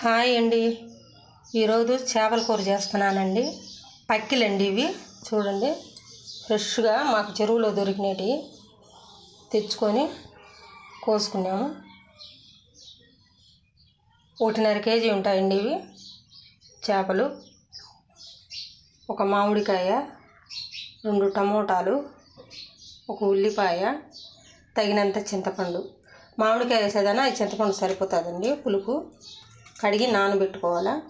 Hi అండి. ఈరోజు చేపల కూర చేస్తున్నానండి. పక్కిలండి ఇవి. చూడండి. ఫ్రెష్గా మాకు చెరువులో దొరికినవి తెచ్చుకొని కోసుకున్నాము. ఒకటిన్నర కేజీ ఉంటాయండి ఇవి. చేపలు. ఒక మామిడికాయ రెండు టమోటాలు ఒక ఉల్లిపాయ తగినంత చింతపండు. మామిడికాయ వేసేదన్నా ఈ చింతపండు సరిపోతుందండి పులుపు. కడిగి నానబెట్టుకోవాలా?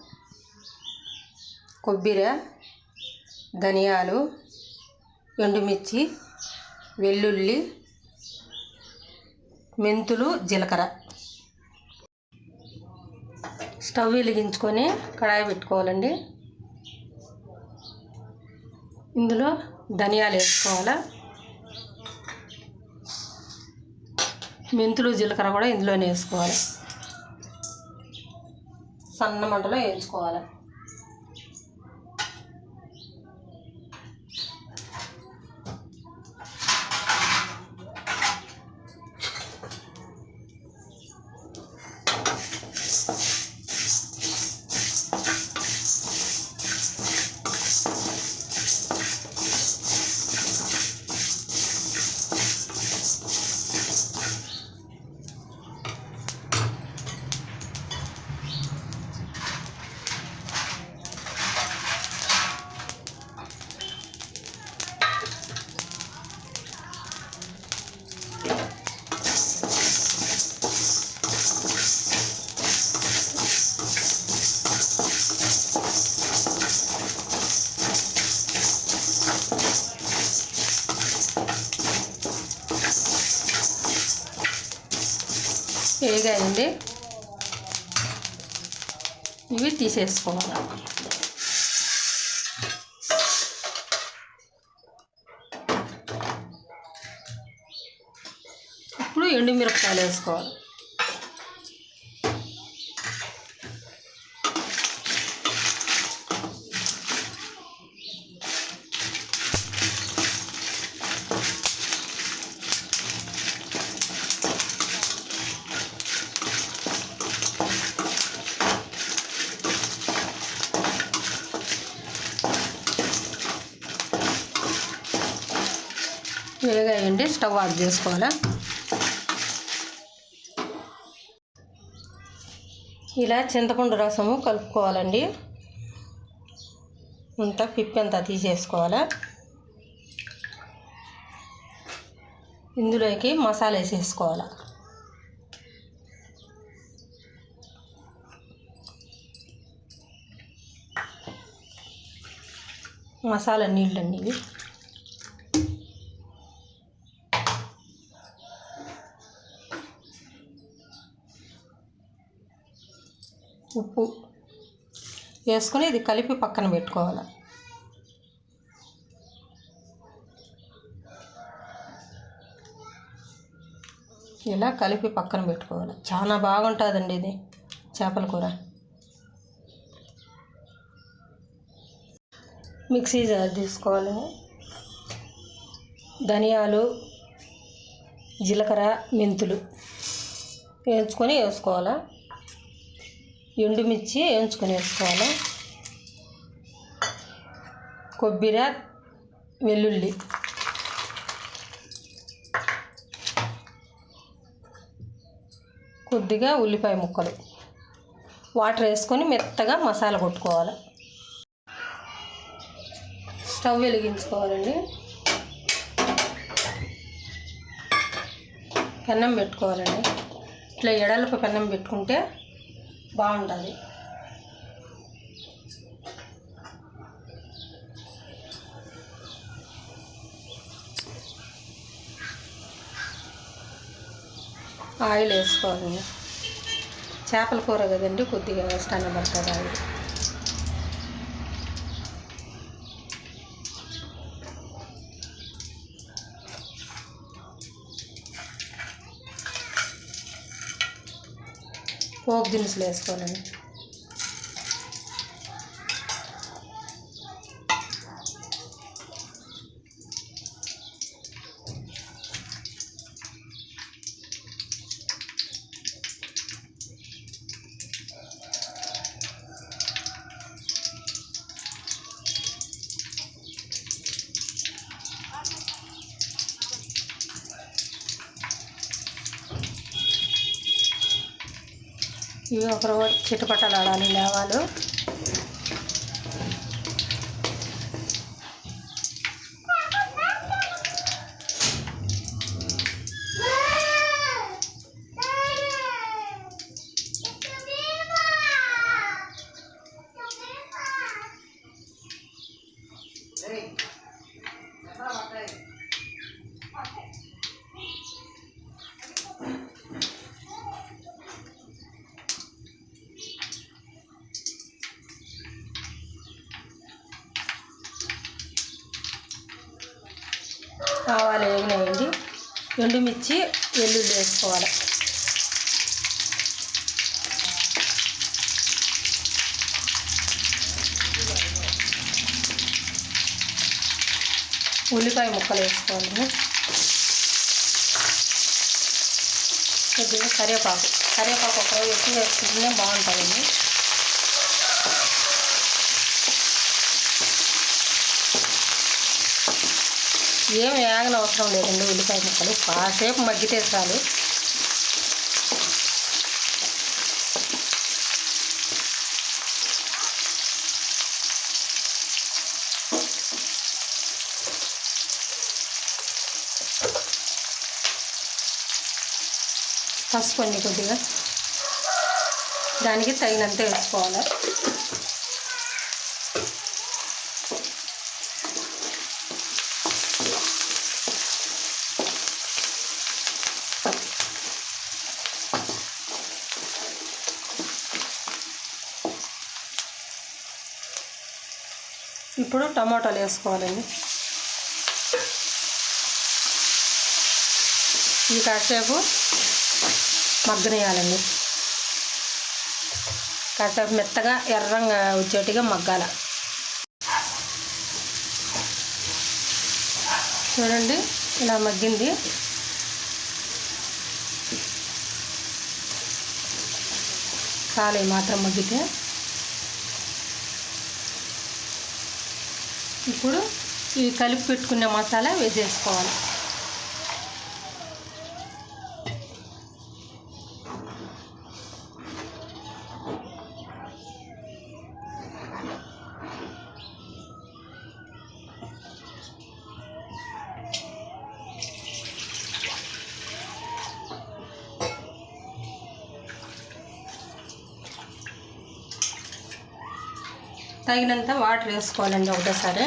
కొబ్బరి ధనియాలు ఎండుమిర్చి వెల్లుల్లి మెంతులు జీలకర్ర. స్టవ్ వెలిగించుకొని కడాయి పెట్టుకోవాలండి. ఇందులో ధనియాలు వేసుకోవాలా? మెంతులు జీలకర్ర కూడా ఇందులోనే వేసుకోవాలి. సన్న మంటలో వేయించుకోవాలి. వేగాయండి. ఇవి తీసేసుకోవాలి. ఇప్పుడు ఎండుమిరపకాయలు వేసుకోవాలి. వేగాయండి స్టవ్ ఆఫ్ చేసుకోవాలా? ఇలా చింతపండు రసము కలుపుకోవాలండి. అంతా పిప్పంతా తీసేసుకోవాలా? ఇందులోకి మసాలా వేసేసుకోవాలి? మసాలా నీళ్ళండి ఇవి. ఉప్పు వేసుకొని ఇది కలిపి పక్కన పెట్టుకోవాలి. ఇలా కలిపి పక్కన పెట్టుకోవాలి. చాలా బాగుంటుందండి ఇది చేపల కూర. మిక్సీ జార్ తీసుకోవాలి. ధనియాలు జీలకర్ర మెంతులు వేయించుకొని వేసుకోవాలా? ఎండుమిర్చి వేయించుకొని వేసుకోవాలి. కొబ్బరి వెల్లుల్లి. కొద్దిగా ఉల్లిపాయ ముక్కలు. వాటర్ వేసుకొని మెత్తగా మసాలా కొట్టుకోవాలి. స్టవ్ వెలిగించుకోవాలండి. పెన్నం పెట్టుకోవాలండి. ఇట్లా ఎడలకు పెన్నం పెట్టుకుంటే బాగుంటుంది. ఆయిల్ వేసుకోవాలి చేపల కూర కదండి కొద్దిగా వేస్తాను పడుతుంది ఆయిల్. పోపు దినుసులు వేసుకోవాలండి ఇవి ఒక రోజు ఆడాలి లేవాలు. ఎండుమిర్చి వెల్లుల్లి వేసుకోవాలి. ఉల్లిపాయ ముక్కలు వేసుకోవాలి కొద్దిగా కరివేపాకు. కరివేపాకు ఒక ఎక్కువ వేసుకుంటేనే బాగుంటుందండి. ఏం వేగన అవసరం లేదండి ఉల్లిపాయ ముక్కలు కాసేపు మగ్గితే చాలు. పసుపు అండి కొద్దిగా. దానికి తగినంత వేసుకోవాలి. ఇప్పుడు టమాటాలు వేసుకోవాలండి. ఇది కాసేపు మగ్గనియాలండి. కాసేపు మెత్తగా ఎర్రంగా వచ్చేట్టుగా మగ్గాల. చూడండి ఇలా మగ్గింది. చాలు మాత్రం మగ్గితే. ఇప్పుడు ఇవి కలిపి పెట్టుకునే మసాలా వేసేసుకోవాలి. తగినంత వాటర్ వేసుకోవాలండి ఒకటేసారి.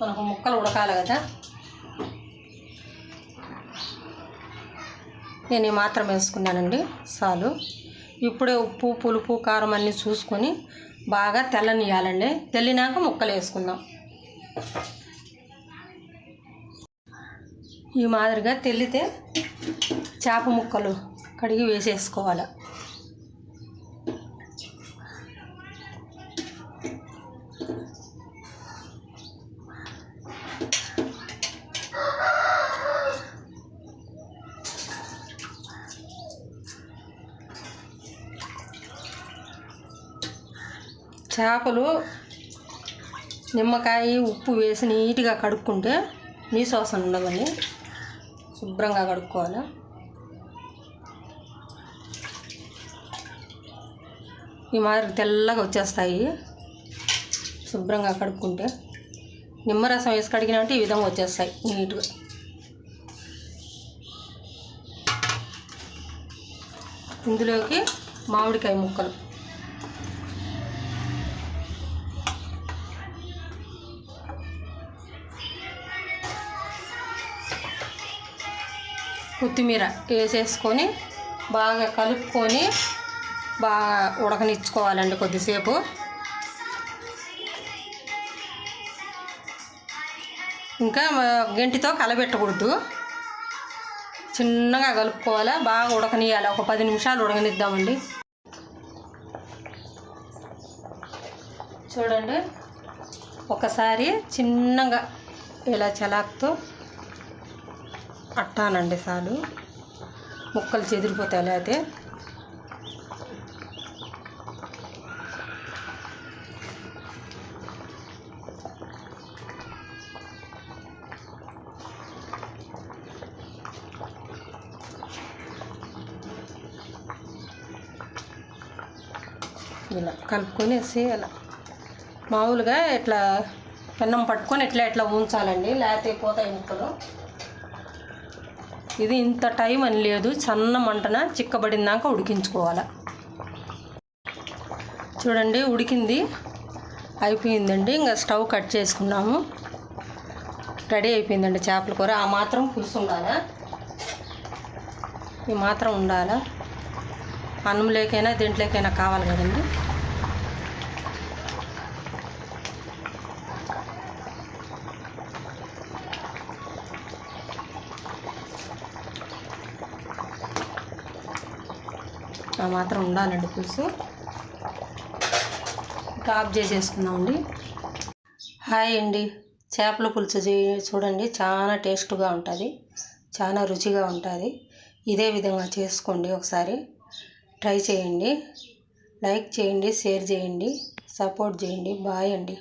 మనకు ముక్కలు ఉడకాలి కదా. నేను ఈ మాత్రం వేసుకున్నానండి చాలు. ఇప్పుడే ఉప్పు పులుపు కారం అన్నీ చూసుకొని బాగా తెల్లనియాలండి తెల్లినాక ముక్కలు వేసుకుందాం. ఈ మాదిరిగా తెల్లితే చేప ముక్కలు కడిగి వేసేసుకోవాలి. చేపలు నిమ్మకాయ ఉప్పు వేసి నీట్గా కడుక్కుంటే నీ శ్వాసన ఉండవని శుభ్రంగా కడుక్కోవాలి. ఈ మాదిరి తెల్లగా వచ్చేస్తాయి. శుభ్రంగా కడుక్కుంటే నిమ్మరసం వేసి కడిగినంటే ఈ విధంగా వచ్చేస్తాయి నీట్గా. ఇందులోకి మామిడికాయ ముక్కలు. కొత్తిమీర వేసేసుకొని బాగా కలుపుకొని బాగా ఉడకనిచ్చుకోవాలండి కొద్దిసేపు. ఇంకా గంటితో కలబెట్టకూడదు. చిన్నగా కలుపుకోవాలి బాగా ఉడకనియాలి ఒక పది నిమిషాలు ఉడకనిద్దామండి. చూడండి ఒకసారి చిన్నగా ఇలా చలాక్తో అట్టానండి చాలు ముక్కలు చెదిరిపోతాయి లేకపోతే ఇలా కలుపుకొనేసి ఇలా మామూలుగా ఇట్లా పెన్నం పట్టుకొని ఇట్లా ఇట్లా ఉంచాలండి లేకపోతే పోతాయి ముక్కలు. ఇది ఇంత టైం అని లేదు. సన్న మంటన చిక్కబడిందాక ఉడికించుకోవాలి. చూడండి ఉడికింది. అయిపోయిందండి. ఇంకా స్టవ్ కట్ చేసుకున్నాము. రెడీ అయిపోయిందండి చేపల కూర. ఆ మాత్రం పులుసు ఉండాలా? ఈ మాత్రం ఉండాలా? అన్నంలోకైనా దీంట్లోకైనా కావాలి కదండి. మాత్రం ఉండాలండి పులుసు. ఇంకా ఆఫ్ చేసేసుకుందామండి. హాయ్ అండి. చేపల పులుసు చూడండి చాలా టేస్ట్గా ఉంటుంది. చాలా రుచిగా ఉంటుంది. ఇదే విధంగా చేసుకోండి ఒకసారి. ట్రై చేయండి. లైక్ చేయండి షేర్ చేయండి సపోర్ట్ చేయండి. బాయ్ అండి.